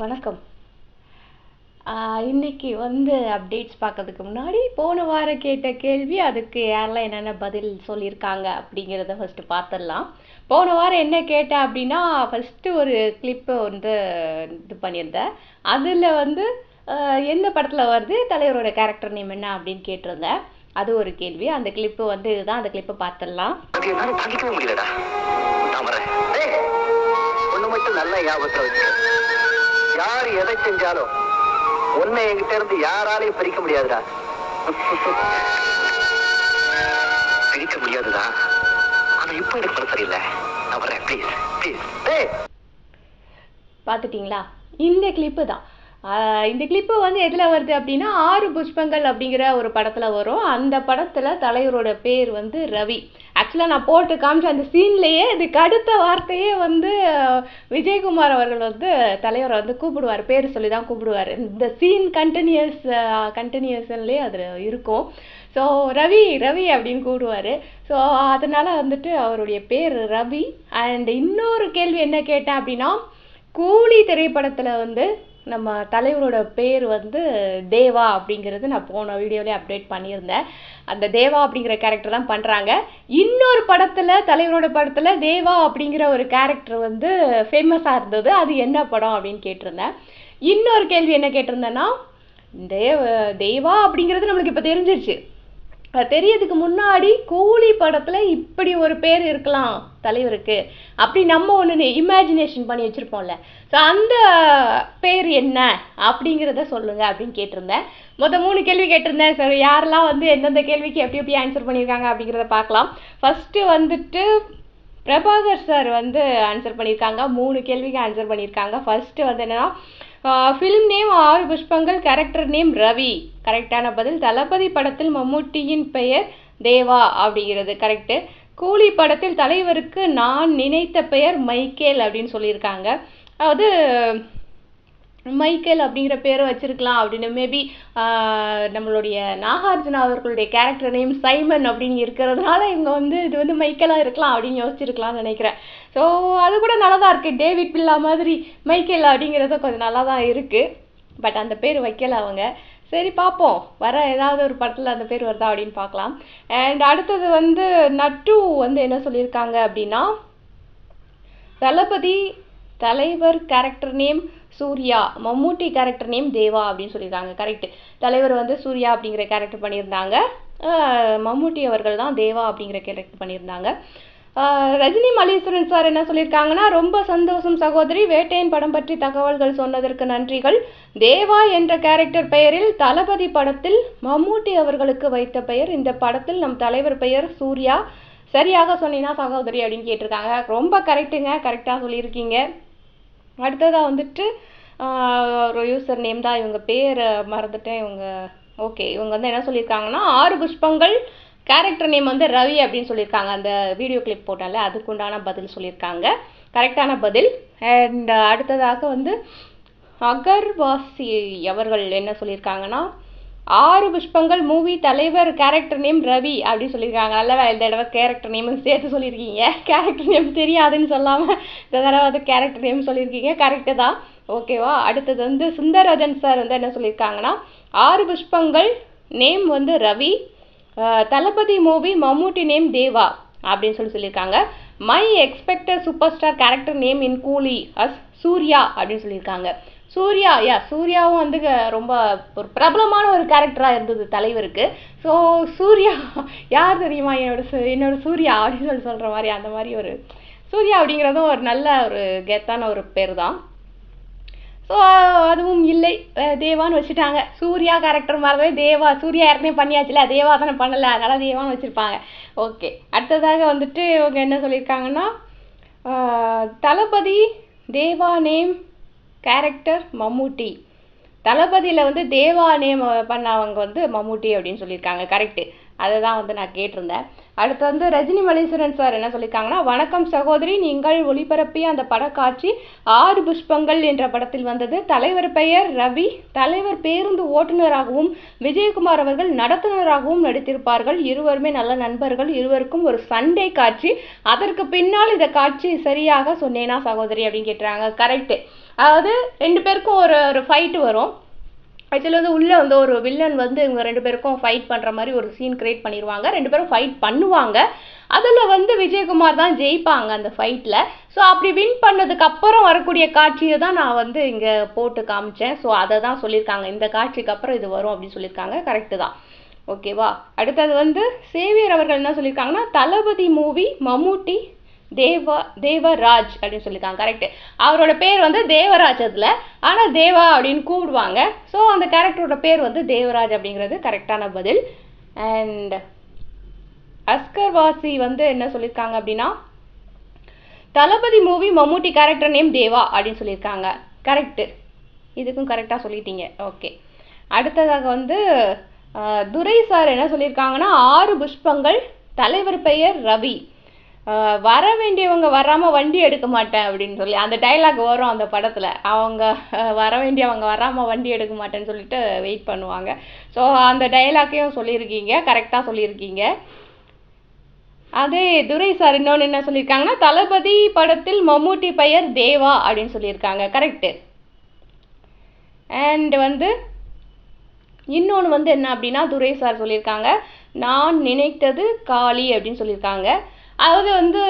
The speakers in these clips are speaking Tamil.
வணக்கம். இன்னைக்கு வந்து அப்டேட்ஸ் பார்க்கறதுக்கு முன்னாடி போன வாரம் கேட்ட கேள்வி அதுக்கு யாரெல்லாம் என்னென்ன பதில் சொல்லியிருக்காங்க அப்படிங்கிறத ஃபஸ்ட்டு பார்த்துடலாம். போன வாரம் என்ன கேட்டேன் அப்படின்னா ஃபஸ்ட்டு ஒரு கிளிப்பு வந்து இது பண்ணியிருந்தேன். அதில் வந்து எந்த படத்தில் வருது தலைவரோட கேரக்டர் நேம் என்ன அப்படின்னு கேட்டிருந்தேன். அது ஒரு கேள்வி. அந்த கிளிப்பு வந்து இதுதான். அந்த கிளிப்பை பார்த்துடலாம். மட்டும் யார் எதை செஞ்சாலும் உன்னை என்கிட்ட இருந்து யாராலையும் பிரிக்க முடியாதுடா. பிரிக்க முடியாதுடா. ஆனா இப்போ எனக்கு மனசு சரியில்லை நான் வரேன். ப்ளீஸ் ப்ளீஸ் பார்த்துட்டிங்களா? இந்த கிளிப்பு தான். ஆஹ் இந்த கிளிப்பு வந்து எதில் வருது அப்படின்னா ஆறு புஷ்பங்கள் அப்படிங்கிற ஒரு படத்தில் வரும். அந்த படத்தில் தலைவரோட பேர் வந்து ரவி. ஆக்சுவலாக நான் போட்டு காமிச்ச அந்த சீன்லேயே இதுக்கு அடுத்த வார்த்தையே வந்து விஜயகுமார் அவர்கள் வந்து தலைவரை வந்து கூப்பிடுவார். பேர் சொல்லி தான் கூப்பிடுவார். இந்த சீன் கண்டினியூஸ் கண்டினியூஷன்லேயே அதில் இருக்கும். ஸோ ரவி ரவி அப்படின்னு கூப்பிடுவார். ஸோ அதனால் வந்துட்டு அவருடைய பேர் ரவி. அண்ட் இன்னொரு கேள்வி என்ன கேட்டேன் அப்படின்னா கூலி திரைப்படத்தில் வந்து நம்ம தலைவரோட பேர் வந்து தேவா அப்படிங்கிறது நான் போன வீடியோலேயே அப்டேட் பண்ணியிருந்தேன். அந்த தேவா அப்படிங்கிற கேரக்டர் தான் பண்ணுறாங்க இன்னொரு படத்தில் தலைவரோட படத்தில் தேவா அப்படிங்கிற ஒரு கேரக்டர் வந்து ஃபேமஸாக இருந்தது. அது என்ன படம் அப்படின்னு கேட்டிருந்தேன். இன்னொரு கேள்வி என்ன கேட்டிருந்தேன்னா தேவ தேவா அப்படிங்கிறது நம்மளுக்கு இப்போ தெரிஞ்சிருச்சு. தெரியறதுக்கு முன்னாடி கூலி படத்தில் இப்படி ஒரு பேர் இருக்கலாம் தலைவருக்கு. அப்படி நம்ம ஒன்று இமேஜினேஷன் பண்ணி வச்சுருப்போம்ல. ஸோ அந்த பேர் என்ன அப்படிங்கிறத சொல்லுங்கள் அப்படின்னு கேட்டிருந்தேன். மொத்த மூணு கேள்வி கேட்டிருந்தேன். சார் யாரெல்லாம் வந்து எந்தெந்த கேள்விக்கு எப்படி எப்படி ஆன்சர் பண்ணியிருக்காங்க அப்படிங்கிறத பார்க்கலாம். ஃபஸ்ட்டு வந்துட்டு பிரபாகர் சார் வந்து ஆன்சர் பண்ணியிருக்காங்க. மூணு கேள்விக்கு ஆன்சர் பண்ணியிருக்காங்க. ஃபஸ்ட்டு வந்து என்னன்னா ஃபிலிம் நேம் ஆறு புஷ்பங்கள் கேரக்டர் நேம் ரவி. கரெக்டான பதில் தளபதி படத்தில் மம்முட்டியின் பெயர் தேவா அப்படிங்கிறது கரெக்டு கூலி படத்தில் தலைவருக்கு நான் நினைத்த பெயர் மைக்கேல் அப்படின்னு சொல்லியிருக்காங்க. அதாவது மைக்கேல் அப்படிங்கிற பேரை வச்சிருக்கலாம் அப்படின்னு. மேபி நம்மளுடைய நாகார்ஜுனா அவர்களுடைய கேரக்டர் நேம் சைமன் அப்படின்னு இருக்கிறதுனால இவங்க வந்து இது வந்து மைக்கேலாக இருக்கலாம் அப்படின்னு யோசிச்சிருக்கலாம்னு நினைக்கிறேன். ஸோ அது கூட நல்லா தான் இருக்குது டேவிட் பில்லா மாதிரி மைக்கேல் அப்படிங்கிறது கொஞ்சம் நல்லா தான் இருக்குது பட் அந்த பேர் வைக்கல அவங்க. சரி பார்ப்போம். வர ஏதாவது ஒரு படத்தில் அந்த பேர் வருதா அப்படின்னு பார்க்கலாம். அண்ட் அடுத்தது வந்து நட்டு வந்து என்ன சொல்லியிருக்காங்க அப்படின்னா தளபதி தலைவர் character name Surya. Mammootty character name Deva அப்படின்னு சொல்லியிருக்காங்க. கரெக்ட் தலைவர் வந்து சூர்யா அப்படிங்கிற கேரக்டர் பண்ணியிருந்தாங்க. மம்மூட்டி அவர்கள் தான் தேவா அப்படிங்கிற கேரக்டர் பண்ணியிருந்தாங்க. ரஜினி மலேஸ்வரன் சார் என்ன சொல்லியிருக்காங்கன்னா ரொம்ப சந்தோஷம் சகோதரி வேட்டையின் படம் பற்றி தகவல்கள் சொன்னதற்கு நன்றிகள். தேவா என்ற கேரக்டர் பெயரில் தளபதி படத்தில் மம்மூட்டி அவர்களுக்கு வைத்த பெயர். இந்த படத்தில் நம் தலைவர் பெயர் சூர்யா. சரியாக சொன்னீங்கன்னா சகோதரி அப்படின்னு கேட்டிருக்காங்க. ரொம்ப கரெக்டுங்க கரெக்டாக சொல்லியிருக்கீங்க. அடுத்ததாக வந்துட்டு ஒரு யூசர் நேம் தான் இவங்க பேர் மறந்துட்டேன் இவங்க ஓகே இவங்க வந்து என்ன சொல்லியிருக்காங்கன்னா ஆறு புஷ்பங்கள் கேரக்டர் நேம் வந்து ரவி அப்படின்னு சொல்லியிருக்காங்க. அந்த வீடியோ கிளிப் போட்டால அதுக்குண்டான பதில் சொல்லியிருக்காங்க. கரெக்டான பதில். அண்ட் அடுத்ததாக வந்து அகர்வாசி அவர்கள் என்ன சொல்லியிருக்காங்கன்னா ஆறு புஷ்பங்கள் மூவி தலைவர் கேரக்டர் நேம் ரவி அப்படின்னு சொல்லியிருக்காங்க. நல்ல வேலை இந்த தடவை கேரக்டர் நேம் சேர்த்து சொல்லியிருக்கீங்க. கேரக்டர் நேம் தெரியாதுன்னு சொல்லாமல் இந்த தடவை வந்து கேரக்டர் நேம் சொல்லியிருக்கீங்க. கரெக்டு தான். ஓகேவா அடுத்தது வந்து சுந்தரராஜன் சார் வந்து என்ன சொல்லியிருக்காங்கன்னா ஆறு புஷ்பங்கள் நேம் வந்து ரவி தளபதி மூவி மம்முட்டி நேம் தேவா அப்படின்னு சொல்லி சொல்லியிருக்காங்க. My expected super star character name in Coolie as Surya அப்படின்னு சொல்லியிருக்காங்க. சூர்யா யா சூர்யாவும் வந்து க- ரொம்ப ஒரு பிரபலமான ஒரு கேரக்டராக இருந்தது தலைவருக்கு. ஸோ சூர்யா யார் தெரியுமா என்னோட சு- என்னோட சூர்யா அப்படின்னு சொல்லி சொல்கிற மாதிரி அந்த மாதிரி ஒரு சூர்யா அப்படிங்கிறதும் ஒரு நல்ல ஒரு கெத்தான ஒரு பேர் தான் ஸோ அதுவும் இல்லை. தேவான்னு வச்சுட்டாங்க. சூர்யா கேரக்டர் மாதிரி தேவா சூர்யா ஏற்கனவே பண்ணியாச்சுல? தேவா தானே பண்ணலை. அதனால் தேவான்னு வச்சுருப்பாங்க. ஓகே அடுத்ததாக வந்துட்டு இவங்க என்ன சொல்லியிருக்காங்கன்னா தளபதி தேவா நேம் கேரக்டர் மம்முட்டி தளபதியில் வந்து தேவா நேம் பண்ணவங்க வந்து மம்முட்டி அப்படின்னு சொல்லியிருக்காங்க. கரெக்டு அதை தான் வந்து நான் கேட்டிருந்தேன். அடுத்து வந்து ரஜினி மலேஸ்வரன் சார் என்ன சொல்லியிருக்காங்கன்னா வணக்கம் சகோதரி நீங்கள் ஒளிபரப்பிய அந்த படக்காட்சி ஆறு புஷ்பங்கள் என்ற படத்தில் வந்தது. தலைவர் பெயர் ரவி. தலைவர் பேருந்து ஓட்டுநராகவும் விஜயகுமார் அவர்கள் நடத்துனராகவும் நடித்திருப்பார்கள். இருவருமே நல்ல நண்பர்கள். இருவருக்கும் ஒரு சண்டே காட்சி. அதற்கு பின்னால் இந்த காட்சி சரியாக சொன்னேனா சகோதரி அப்படின்னு கேட்டுறாங்க கரெக்டு அதாவது ரெண்டு பேருக்கும் ஒரு ஒரு ஃபைட் வரும். ஆக்சுவலி வந்து உள்ளே வந்து ஒரு வில்லன் வந்து இவங்க ரெண்டு பேருக்கும் ஃபைட் பண்ணுற மாதிரி ஒரு சீன் கிரியேட் பண்ணிடுவாங்க ரெண்டு பேரும் ஃபைட் பண்ணுவாங்க. அதில் வந்து விஜயகுமார் தான் ஜெயிப்பாங்க அந்த ஃபைட்டில் ஸோ அப்படி வின் பண்ணதுக்கப்புறம் வரக்கூடிய காட்சியை தான் நான் வந்து இங்கே போட்டு காமிச்சேன். ஸோ அதை தான் சொல்லியிருக்காங்க. இந்த காட்சிக்கு அப்புறம் இது வரும் அப்படின்னு சொல்லியிருக்காங்க. கரெக்டு தான். ஓகேவா அடுத்தது வந்து சேவியர் அவர்கள் என்ன சொல்லியிருக்காங்கன்னா தளபதி மூவி மம்முட்டி தேவா தேவராஜ் அப்படின்னு சொல்லியிருக்காங்க. கரெக்டு அவரோட பேர் வந்து தேவராஜ் அதில். ஆனால் தேவா அப்படின்னு கூப்பிடுவாங்க. ஸோ அந்த கேரக்டரோட பேர் வந்து தேவராஜ் அப்படிங்கிறது கரெக்டான பதில். அண்ட் அஸ்கர் வாசி வந்து என்ன சொல்லியிருக்காங்க அப்படின்னா Thalapathi movie Mammootty character name Deva அப்படின்னு சொல்லியிருக்காங்க. கரெக்டு இதுக்கும் கரெக்டாக சொல்லிட்டீங்க. ஓகே அடுத்ததாக வந்து துரை சார் என்ன சொல்லியிருக்காங்கன்னா ஆறு புஷ்பங்கள் தலைவர் பெயர் ரவி. வர வேண்டியவங்க வராமல் வண்டி எடுக்க மாட்டேன் அப்படின்னு சொல்லி அந்த டைலாக் வரும் அந்த படத்தில். அவங்க வர வேண்டியவங்க வராமல் வண்டி எடுக்க மாட்டேன்னு சொல்லிட்டு வெயிட் பண்ணுவாங்க. ஸோ அந்த டைலாக்கையும் சொல்லியிருக்கீங்க கரெக்டாக சொல்லியிருக்கீங்க. அதே துரை சார் இன்னொன்று என்ன சொல்லியிருக்காங்கன்னா தளபதி படத்தில் மம்மூட்டி பெயர் தேவா அப்படின்னு சொல்லியிருக்காங்க. கரெக்டு அண்ட் வந்து இன்னொன்று வந்து என்ன அப்படின்னா துரை சார் சொல்லியிருக்காங்க நான் நினைத்தது காளி அப்படின்னு சொல்லியிருக்காங்க. அதாவது வந்து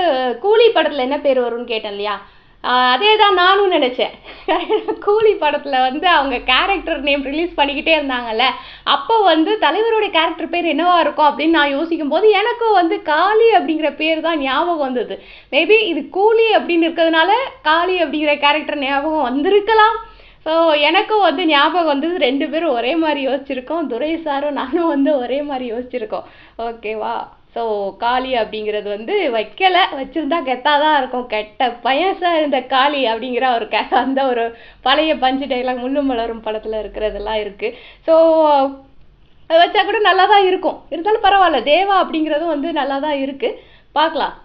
கூலி படத்தில் என்ன பேர் வரும்னு கேட்டேன் இல்லையா? அதே தான் நானும் நினச்சேன். கூலி படத்தில் வந்து அவங்க கேரக்டர் நேம் ரிலீஸ் பண்ணிக்கிட்டே இருந்தாங்கல்ல அப்போ வந்து தலைவருடைய கேரக்டர் பேர் என்னவா இருக்கும் அப்படின்னு நான் யோசிக்கும் போது எனக்கும் வந்து காளி அப்படிங்கிற பேர் தான் ஞாபகம் வந்தது. மேபி இது கூலி அப்படின்னு இருக்கிறதுனால காளி அப்படிங்கிற கேரக்டர் ஞாபகம் வந்திருக்கலாம். ஸோ எனக்கும் வந்து ஞாபகம் வந்தது ரெண்டு பேரும் ஒரே மாதிரி யோசிச்சிருக்கோம். துரை சாரும் நானும் வந்து ஒரே மாதிரி யோசிச்சிருக்கோம். ஓகேவா ஸோ காளி அப்படிங்கிறது வந்து வைக்கல வச்சிருந்தா கெத்தாக தான் இருக்கும். கெட்ட பையன் சார் இந்த காளி அப்படிங்கிற ஒரு கே அந்த ஒரு பழைய பஞ்சு டைலாக் முள்ளும் மலரும் படத்தில் இருக்கிறதெல்லாம் இருக்குது ஸோ அதை வச்சா கூட நல்லா தான் இருக்கும். இருந்தாலும் பரவாயில்ல தேவா அப்படிங்கிறதும் வந்து நல்லா தான் இருக்குது பார்க்கலாம்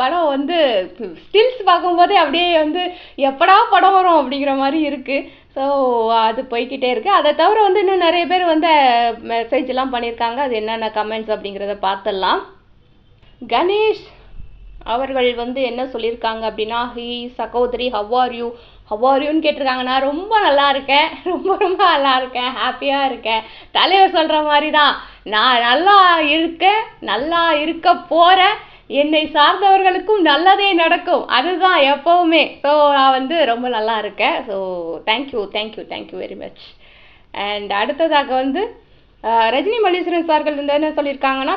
படம் வந்து ஸ்டில்ஸ் பார்க்கும்போதே அப்படியே வந்து எப்படா படம் வரும் அப்படிங்கிற மாதிரி இருக்குது ஸோ அது போய்க்கிட்டே இருக்கு. அதை தவிர வந்து இன்னும் நிறைய பேர் வந்து மெசேஜ்லாம் பண்ணியிருக்காங்க. அது என்னென்ன கமெண்ட்ஸ் அப்படிங்கிறத பார்த்துடலாம். கணேஷ் அவர்கள் வந்து என்ன சொல்லியிருக்காங்க அப்படின்னா ஹி சகோதரி ஹவ்வார் யூ ஹவ்வார் யூன்னு கேட்டிருக்காங்க. நான் ரொம்ப நல்லா இருக்கேன். ரொம்ப ரொம்ப நல்லா இருக்கேன். ஹாப்பியாக இருக்கேன். தலைவர் சொல்கிற மாதிரி தான் நான் நல்லா இருக்கேன். நல்லா இருக்க போகிறேன் என்னை சார்ந்தவர்களுக்கும் நல்லதே நடக்கும். அதுதான் எப்போவுமே. ஸோ நான் வந்து ரொம்ப நல்லா இருக்கேன். So thank you thank you thank you very much and அடுத்ததாக வந்து ரஜினி மல்லீஸ்வரன் சார்கள் வந்து என்ன சொல்லியிருக்காங்கன்னா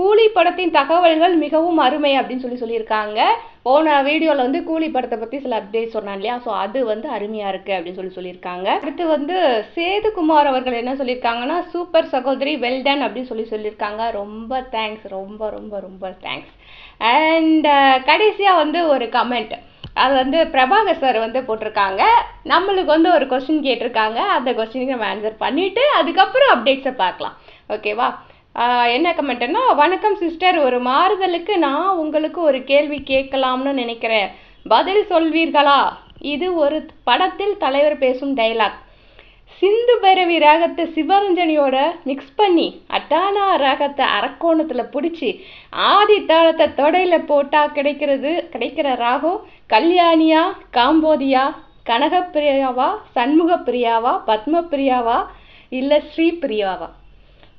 கூலி படத்தின் தகவல்கள் மிகவும் அருமை அப்படின்னு சொல்லி சொல்லியிருக்காங்க. போன வீடியோவில் வந்து கூலி படத்தை பற்றி சில அப்டேட் சொன்னான் இல்லையா? ஸோ அது வந்து அருமையாக இருக்குது அப்படின்னு சொல்லி சொல்லியிருக்காங்க. அடுத்து வந்து சேதுகுமார் அவர்கள் என்ன சொல்லியிருக்காங்கன்னா சூப்பர் சகோதரி வெல்டன் அப்படின்னு சொல்லி சொல்லியிருக்காங்க. ரொம்ப தேங்க்ஸ் ரொம்ப ரொம்ப ரொம்ப தேங்க்ஸ் அண்ட் கடைசியாக வந்து ஒரு கமெண்ட் அது வந்து பிரபாகர் சார் வந்து போட்டிருக்காங்க. நம்மளுக்கு வந்து ஒரு கொஸ்டின் கேட்டிருக்காங்க. அந்த கொஸ்டினுக்கு நம்ம ஆன்சர் பண்ணிவிட்டு அதுக்கப்புறம் அப்டேட்ஸை பார்க்கலாம். ஓகேவா என்ன கமெண்ட்னா வணக்கம் சிஸ்டர். ஒரு மாறுதலுக்கு நான் உங்களுக்கு ஒரு கேள்வி கேட்கலாம்னு நினைக்கிறேன். பதில் சொல்வீர்களா? இது ஒரு படத்தில் தலைவர் பேசும் டைலாக் சிந்து பைரவி ராகத்தை சிவரஞ்சனியோட மிக்ஸ் பண்ணி அட்டானா ராகத்தை அரக்கோணத்தில் பிடிச்சி ஆதி தாளத்தை தொடையில் போட்டால் கிடைக்கிறது கிடைக்கிற ராகம் கல்யாணியா காம்போதியா கனகப்பிரியாவா சண்முகப்பிரியாவா பத்மபிரியாவா இல்லை ஸ்ரீபிரியாவா?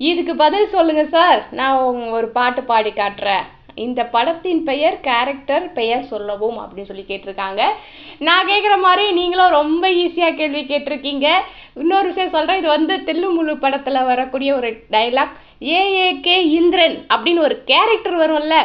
இதுக்கு பதில் சொல்லுங்கள் சார். நான் உங்க- ஒரு பாட்டு பாடி காட்டுறேன். இந்த படத்தின் பெயர் கேரக்டர் பெயர் சொல்லவும் அப்படின்னு சொல்லி கேட்டிருக்காங்க. நான் கேட்குற மாதிரி நீங்களும் ரொம்ப ஈஸியாக கேள்வி கேட்டிருக்கீங்க. இன்னொரு விஷயம் சொல்கிறேன் இது வந்து தில்லுமுழு படத்தில் வரக்கூடிய ஒரு டைலாக் ஏஏகே இந்திரன் அப்படின்னு ஒரு கேரக்டர் வரும்ல.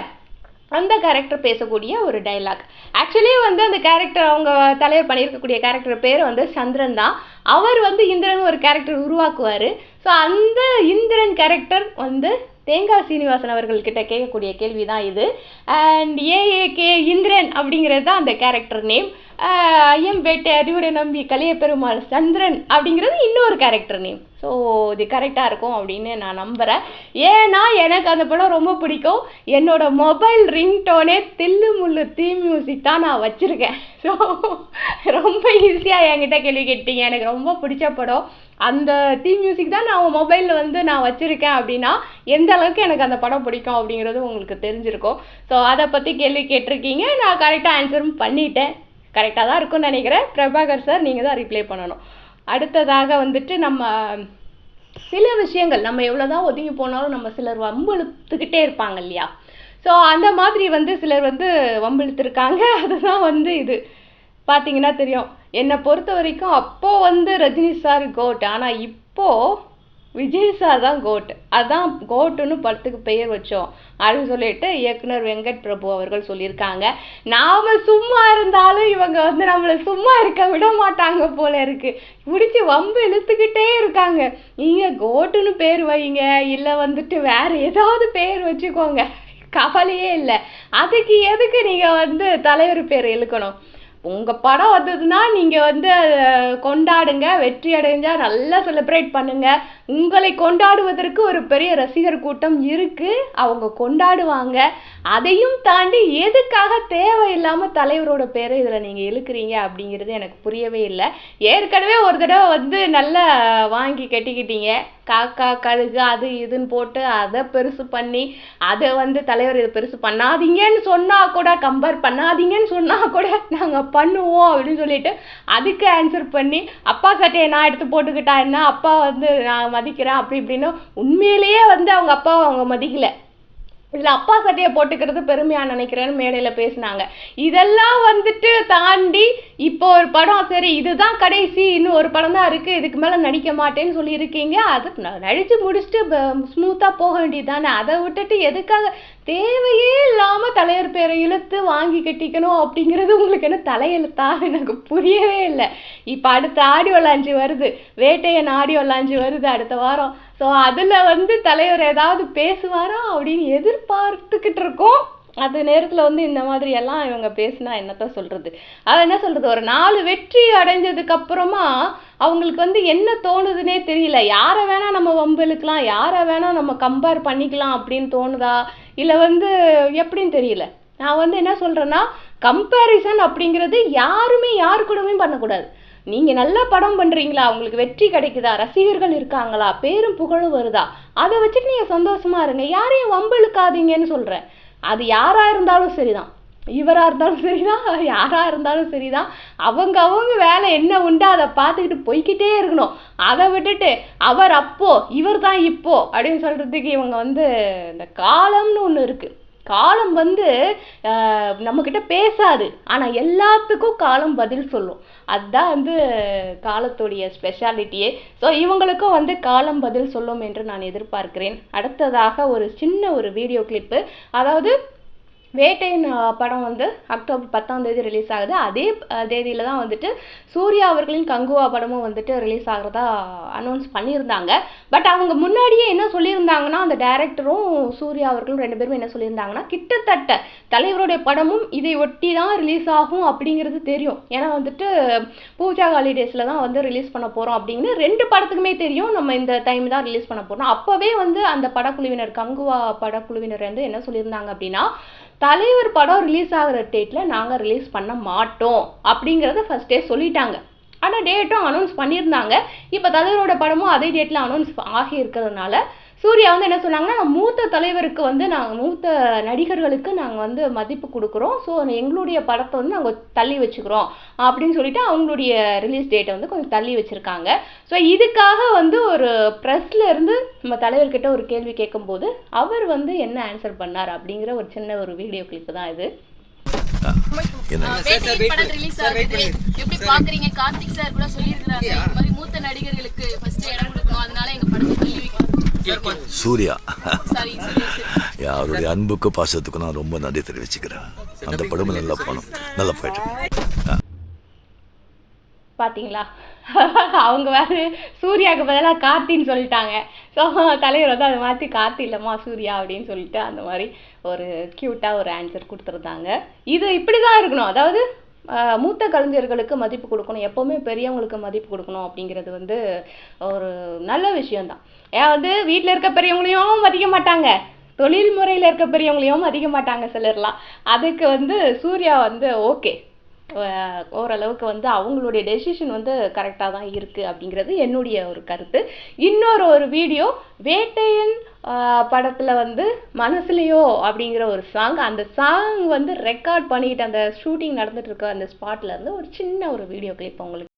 அந்த கேரக்டர் பேசக்கூடிய ஒரு டைலாக் ஆக்சுவலி வந்து அந்த கேரக்டர் அவங்க தலைவர் பண்ணியிருக்கக்கூடிய கேரக்டர் பேர் வந்து சந்திரன் தான். அவர் வந்து இந்திரன் ஒரு கேரக்டர் உருவாக்குவார். ஸோ அந்த இந்திரன் கேரக்டர் வந்து தேங்காய் சீனிவாசன் அவர்கள்கிட்ட கேட்கக்கூடிய கேள்வி தான் இது அண்ட் ஏஏகே இந்திரன் அப்படிங்கிறது தான் அந்த கேரக்டர் நேம் ஐயம்பேட்டை அறிவுரை நம்பி கலியப்பெருமாள் சந்திரன் அப்படிங்கிறது இன்னொரு கேரக்டர் நேம் ஸோ இது கரெக்டாக இருக்கும் அப்படின்னு நான் நம்புகிறேன் ஏன்னா எனக்கு அந்த படம் ரொம்ப பிடிக்கும். என்னோட மொபைல் ரிங்டோனே தில்லு முள்ளு தீ மியூசிக் தான் நான் வச்சுருக்கேன். ஸோ ரொம்ப ஈஸியாக என்கிட்ட கேள்வி கேட்டீங்க. எனக்கு ரொம்ப பிடிச்ச படம். அந்த தீ மியூசிக் தான் நான் மொபைலில் வந்து நான் வச்சுருக்கேன் அப்படின்னா எந்த அளவுக்கு எனக்கு அந்த படம் பிடிக்கும் அப்படிங்கிறது உங்களுக்கு தெரிஞ்சிருக்கும். ஸோ அதை பற்றி கேள்வி கேட்டிருக்கீங்க. நான் கரெக்டாக ஆன்சரும் பண்ணிட்டேன். கரெக்டாக தான் இருக்கும்னு நினைக்கிறேன். பிரபாகர் சார் நீங்கள் தான் ரிப்ளை பண்ணணும். அடுத்ததாக வந்துட்டு நம்ம சில விஷயங்கள் நம்ம எவ்வளோதான் ஒதுங்கி போனாலும் நம்ம சிலர் வம்பிழுத்துக்கிட்டே இருப்பாங்க இல்லையா? ஸோ அந்த மாதிரி வந்து சிலர் வந்து வம்பிழுத்துருக்காங்க. அதுதான் வந்து இது. பார்த்தீங்கன்னா தெரியும். என்னை பொறுத்த வரைக்கும் அப்போது வந்து ரஜினி சார் கோட் ஆனால் இப்போது விஜய் சார் தான் கோட் அதான் கோட்டுன்னு படத்துக்கு பெயர் வச்சோம். அப்படின்னு சொல்லிட்டு இயக்குனர் வெங்கட் பிரபு அவர்கள் சொல்லியிருக்காங்க. நாம சும்மா இருந்தாலும் இவங்க வந்து நம்மளை சும்மா இருக்க விட மாட்டாங்க போல இருக்கு. முடிச்சு வம்பு இழுத்துக்கிட்டே இருக்காங்க. நீங்க கோட்டுன்னு பேர் வைங்க. இல்லை வந்துட்டு வேற ஏதாவது பேர் வச்சுக்கோங்க. கவலையே இல்லை. அதுக்கு எதுக்கு நீங்க வந்து தலைவர் பேர் இழுக்கணும்? உங்கள் படம் வந்ததுன்னா நீங்கள் வந்து கொண்டாடுங்க. வெற்றி அடைஞ்சால் நல்லா செலிப்ரேட் பண்ணுங்கள் உங்களை கொண்டாடுவதற்கு ஒரு பெரிய ரசிகர் கூட்டம் இருக்கு. அவங்க கொண்டாடுவாங்க. அதையும் தாண்டி எதுக்காக தேவையில்லாமல் தலைவரோட பேரை இதில் நீங்கள் இழுக்கிறீங்க அப்படிங்கிறது எனக்கு புரியவே இல்லை. ஏற்கனவே ஒரு தடவை வந்து நல்லா வாங்கி கட்டிக்கிட்டீங்க. காக்கா கழுகு அது இதுன்னு போட்டு அதை பெருசு பண்ணி அதை வந்து தலைவர் இதை பெருசு பண்ணாதீங்கன்னு சொன்னால் கூட கம்பேர் பண்ணாதீங்கன்னு சொன்னால் கூட நாங்கள் பண்ணுவோம் அப்படின்னு சொல்லிட்டு அதுக்கு ஆன்சர் பண்ணி அப்பா சட்டையை நான் எடுத்து போட்டுக்கிட்டா என்ன? அப்பா வந்து நான் மதிக்கிறேன் அப்படி இப்படின்னு உண்மையிலேயே வந்து அவங்க அப்பாவை அவங்க மதிக்கல. இதில் அப்பா சட்டையை போட்டுக்கிறது பெருமையாக நினைக்கிறேன்னு மேடையில் பேசினாங்க. இதெல்லாம் வந்துட்டு தாண்டி இப்போ ஒரு படம் சரி இதுதான் கடைசி இன்னும் ஒரு படம் தான் இருக்குது இதுக்கு மேலே நடிக்க மாட்டேன்னு சொல்லியிருக்கீங்க. அது நடித்து முடிச்சுட்டு ஸ்மூத்தாக போக வேண்டியது தானே அதை விட்டுட்டு எதுக்காக? தேவையே இல்லாமல் தலைவர் பேரை இழுத்து வாங்கி கட்டிக்கணும் அப்படிங்கிறது உங்களுக்கு என்ன தலையெழுத்தா எனக்கு புரியவே இல்லை. இப்போ அடுத்த ஆடியோ லாஞ்சி வருது. வேட்டையன் ஆடியோ லாஞ்சி வருது அடுத்த வாரம். ஸோ அதில் வந்து தலைவர் ஏதாவது பேசுவாரா அப்படின்னு எதிர்பார்த்துக்கிட்டு இருக்கோம். அந்த நேரத்தில் வந்து இந்த மாதிரி எல்லாம் இவங்க பேசினா என்னத்த சொல்கிறது அது என்ன சொல்கிறது ஒரு நாலு வெற்றி அடைஞ்சதுக்கப்புறமா அவங்களுக்கு வந்து என்ன தோணுதுன்னே தெரியல. யாரை வேணால் நம்ம வம்பு இழுக்கலாம் யாரை வேணால் நம்ம கம்பேர் பண்ணிக்கலாம் அப்படின்னு தோணுதா? இல்லை வந்து எப்படின்னு தெரியல. நான் வந்து என்ன சொல்கிறேன்னா கம்பேரிசன் அப்படிங்கிறது யாருமே யார் கூடவும் பண்ணக்கூடாது. நீங்கள் நல்ல படம் பண்ணுறீங்களா உங்களுக்கு வெற்றி கிடைக்குதா? ரசிகர்கள் இருக்காங்களா? பேரும் புகழும் வருதா? அதை வச்சுட்டு நீங்கள் சந்தோஷமாக இருங்க. யாரையும் வம்பிழுக்காதீங்கன்னு சொல்கிறேன் அது யாராக இருந்தாலும் சரிதான். இவராக இருந்தாலும் சரிதான் யாராக இருந்தாலும் சரிதான். அவங்க அவங்க வேலை என்ன உண்டோ அதை பார்த்துக்கிட்டு போய்கிட்டே இருக்கணும். அதை விட்டுட்டு அவர் அப்போ இவர் தான் இப்போ அப்படின்னு சொல்கிறதுக்கு இவங்க வந்து இந்த காலம்னு ஒன்று இருக்குது காலம் வந்து நம்மக்கிட்ட பேசாது. ஆனால் எல்லாத்துக்கும் காலம் பதில் சொல்லும். அதுதான் வந்து காலத்துடைய ஸ்பெஷாலிட்டியே ஸோ இவங்களுக்கும் வந்து காலம் பதில் சொல்லும் என்று நான் எதிர்பார்க்கிறேன். அடுத்ததாக ஒரு சின்ன ஒரு வீடியோ கிளிப்பு அதாவது வேட்டையின் படம் வந்து அக்டோபர் பத்தாம் தேதி ரிலீஸ் ஆகுது. அதே தேதியில் தான் வந்துட்டு சூர்யா அவர்களின் கங்குவா படமும் வந்துட்டு ரிலீஸ் ஆகிறதா அனௌன்ஸ் பண்ணியிருந்தாங்க. பட் அவங்க முன்னாடியே என்ன சொல்லியிருந்தாங்கன்னா அந்த டேரக்டரும் சூர்யா அவர்களும் ரெண்டு பேரும் என்ன சொல்லியிருந்தாங்கன்னா கிட்டத்தட்ட தலைவருடைய படமும் இதை ஒட்டி தான் ரிலீஸ் ஆகும் அப்படிங்கிறது தெரியும். ஏன்னா வந்துட்டு பூஜா ஹாலிடேஸில் தான் வந்து ரிலீஸ் பண்ண போகிறோம் அப்படின்னு ரெண்டு படத்துக்குமே தெரியும். நம்ம இந்த டைம் தான் ரிலீஸ் பண்ண போகிறோம் அப்போவே வந்து அந்த படக்குழுவினர் கங்குவா படக்குழுவினர் வந்து என்ன சொல்லியிருந்தாங்க அப்படின்னா தலைவர் படம் ரிலீஸ் ஆகிற டேட்டில் நாங்கள் ரிலீஸ் பண்ண மாட்டோம் அப்படிங்கிறத ஃபஸ்ட்டே சொல்லிட்டாங்க. ஆனால் டேட்டும் அனௌன்ஸ் பண்ணியிருந்தாங்க. இப்போ தலைவரோட படமும் அதே டேட்டில் அனௌன்ஸ் ஆகி இருக்கிறதுனால சூர்யா வந்து என்ன சொன்னாங்கன்னா மூத்த தலைவருக்கு வந்து நாங்கள் மூத்த நடிகர்களுக்கு நாங்கள் வந்து மதிப்பு கொடுக்குறோம். ஸோ எங்களுடைய படத்தை வந்து நாங்கள் தள்ளி வச்சுக்கிறோம் அப்படின்னு சொல்லிட்டு அவங்களுடைய ரிலீஸ் டேட்டை வந்து கொஞ்சம் தள்ளி வச்சுருக்காங்க. ஸோ இதுக்காக வந்து ஒரு ப்ரெஸ்ல இருந்து நம்ம தலைவர்கிட்ட ஒரு கேள்வி கேட்கும்போது அவர் வந்து என்ன ஆன்சர் பண்ணார் அப்படிங்கிற ஒரு சின்ன ஒரு வீடியோ கிளிப் தான் இது. படம் ரிலீஸ் ஆகுது. எப்படி பாக்குறீங்க? கார்த்திக் சார் கூட சொல்லியிருக்காங்க இந்த மாதிரி மூத்த நடிகர்களுக்கு ஃபர்ஸ்ட் இடம் கொடுக்கணும். அதனால எங்க படத்தை தள்ளி சூர்யா. சாரி சரி அவருடைய அன்புக்கு பாசத்துக்கு நான் ரொம்ப நன்றி தெரிவிச்சுக்கிறேன். அந்த படம் நல்லா போனோம். நல்லா போயிட்டு இருக்கு. பாத்தீங்களா? அவங்க வேற சூர்யாவுக்கு பதிலாக கார்த்தின்னு சொல்லிட்டாங்க. ஸோ தலைவர் வந்து அதை மாற்றி கார்த்தி இல்லைம்மா சூர்யா அப்படின்னு சொல்லிட்டு அந்த மாதிரி ஒரு க்யூட்டாக ஒரு ஆன்சர் கொடுத்துருந்தாங்க. இது இப்படி தான் இருக்கணும். அதாவது மூத்த கலைஞர்களுக்கு மதிப்பு கொடுக்கணும். எப்போவுமே பெரியவங்களுக்கு மதிப்பு கொடுக்கணும் அப்படிங்கிறது வந்து ஒரு நல்ல விஷயம்தான். ஏன் வந்து வீட்டில் இருக்க பெரியவங்களையும் மதிக்க மாட்டாங்க. தொழில் முறையில் இருக்க பெரியவங்களையும் மதிக்க மாட்டாங்க சிலர்லாம். அதுக்கு வந்து சூர்யா வந்து ஓகே ஓரளவுக்கு வந்து அவங்களுடைய டெசிஷன் வந்து கரெக்டாக தான் இருக்குது அப்படிங்கிறது என்னுடைய ஒரு கருத்து. இன்னொரு ஒரு வீடியோ வேட்டையன் படத்தில் வந்து மனசுலையோ அப்படிங்கிற ஒரு சாங் அந்த சாங் வந்து ரெக்கார்ட் பண்ணிட்டு அந்த ஷூட்டிங் நடந்துட்டு இருக்க அந்த ஸ்பாட்டில் இருந்து ஒரு சின்ன ஒரு வீடியோ கிளிப் உங்களுக்கு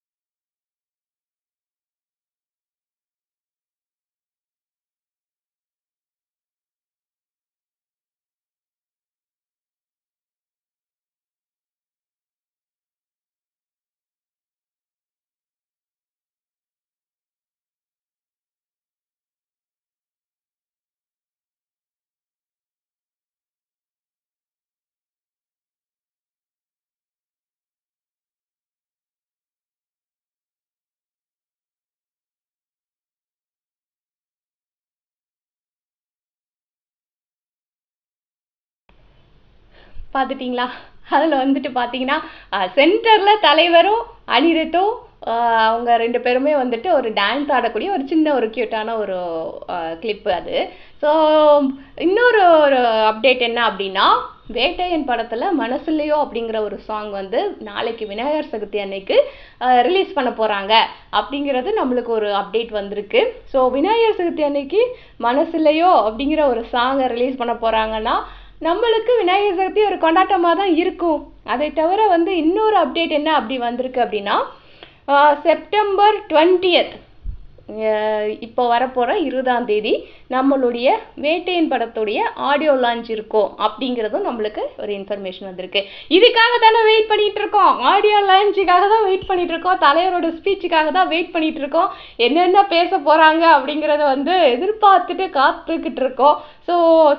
பார்த்துட்டிங்களா? அதில் வந்துட்டு பார்த்தீங்கன்னா சென்டரில் தலைவரும் அனிருத்தும் அவங்க ரெண்டு பேருமே வந்துட்டு ஒரு டான்ஸ் ஆடக்கூடிய ஒரு சின்ன ஒரு க்யூட்டான ஒரு கிளிப்பு அது. ஸோ இன்னொரு ஒரு அப்டேட் என்ன அப்படின்னா வேட்டையன் படத்தில் மனசுலையோ அப்படிங்கிற ஒரு சாங் வந்து நாளைக்கு விநாயகர் சதுர்த்தி அன்னைக்கு ரிலீஸ் பண்ண போகிறாங்க அப்படிங்கிறது நம்மளுக்கு ஒரு அப்டேட் வந்திருக்கு. ஸோ விநாயகர் சதுர்த்தி அன்னைக்கு மனசுலையோ அப்படிங்கிற ஒரு சாங்கை ரிலீஸ் பண்ண போகிறாங்கன்னா நம்மளுக்கு விநாயகர் சதுர்த்தி ஒரு கொண்டாட்டமாக தான் இருக்கும். அதை தவிர வந்து இன்னொரு அப்டேட் என்ன அப்படி வந்திருக்கு அப்படின்னா செப்டம்பர் டுவெண்ட்டியத் இப்போ வரப்போகிற இருபதாம் தேதி நம்மளுடைய வேட்டையின் படத்துடைய ஆடியோ லான்ச் இருக்கும் அப்படிங்கிறதும் நம்மளுக்கு ஒரு இன்ஃபர்மேஷன் வந்திருக்கு. இதுக்காக தானே வெயிட் பண்ணிட்டு இருக்கோம். ஆடியோ லான்ச்சுக்காக தான் வெயிட் பண்ணிட்டு இருக்கோம். தலைவரோட ஸ்பீச்சுக்காக தான் வெயிட் பண்ணிட்டு இருக்கோம். என்னென்ன பேச போகிறாங்க அப்படிங்கிறத வந்து எதிர்பார்த்துட்டு காத்துக்கிட்டு இருக்கோம். ஸோ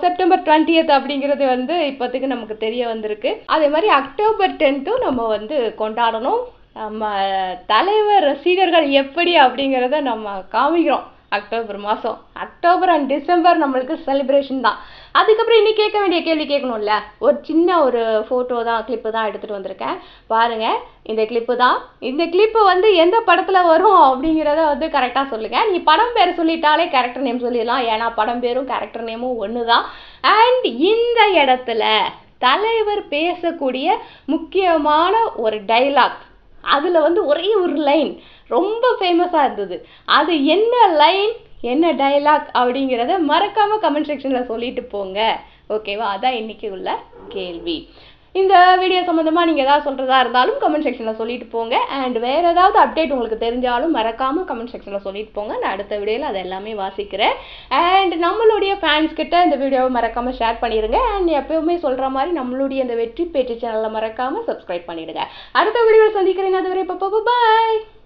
செப்டம்பர் டுவெண்ட்டியத் அப்படிங்கிறது வந்து இப்போதைக்கு நமக்கு தெரிய வந்திருக்கு. அதே மாதிரி அக்டோபர் டென்த்தும் நம்ம வந்து கொண்டாடணும். நம்ம தலைவர் ரசிகர்கள் எப்படி அப்படிங்கிறத நம்ம காமிக்கிறோம். அக்டோபர் மாதம் அக்டோபர் அண்ட் டிசம்பர் நம்மளுக்கு செலிப்ரேஷன் தான். அதுக்கப்புறம் இன்னைக்கு கேட்க வேண்டிய கேள்வி கேட்கணும்ல? ஒரு சின்ன ஒரு ஃபோட்டோ தான் கிளிப்பு தான் எடுத்துகிட்டு வந்திருக்கேன். பாருங்கள் இந்த கிளிப்பு தான். இந்த கிளிப்பு வந்து எந்த படத்தில் வரும் அப்படிங்கிறத வந்து கரெக்டாக சொல்லுங்கள் நீ படம் பேர் சொல்லிட்டாலே கேரக்டர் நேம் சொல்லிடலாம். ஏன்னா படம் பேரும் கேரக்டர் நேமும் ஒன்று தான் அண்ட் இந்த இடத்துல தலைவர் பேசக்கூடிய முக்கியமான ஒரு டைலாக் அதில் வந்து ஒரே ஒரு லைன் ரொம்ப ஃபேமஸாக இருந்தது. அது என்ன லைன் என்ன டைலாக் அப்படிங்கிறத மறக்காமல் கமெண்ட் செக்ஷனில் சொல்லிட்டு போங்க. ஓகேவா அதான் இன்றைக்கி உள்ள கேள்வி. இந்த வீடியோ சம்மந்தமாக நீங்கள் எதாவது சொல்கிறதா இருந்தாலும் கமெண்ட் செக்ஷனில் சொல்லிட்டு போங்க. அண்ட் வேறு ஏதாவது அப்டேட் உங்களுக்கு தெரிஞ்சாலும் மறக்காமல் கமெண்ட் செக்ஷனில் சொல்லிட்டு போங்க. நான் அடுத்த வீடியோவில் அதை எல்லாமே வாசிக்கிறேன். அண்ட் நம்மளுடைய ஃபேன்ஸ் கிட்ட இந்த வீடியோவை மறக்காமல் ஷேர் பண்ணிடுங்க அண்ட் எப்பவுமே சொல்கிற மாதிரி நம்மளுடைய இந்த வெற்றி பேச்சு சேனலை மறக்காமல் சப்ஸ்கிரைப் பண்ணிடுங்க. அடுத்த வீடியோவில் சந்திக்கிறேங்க அதுவரை இப்போ பாய்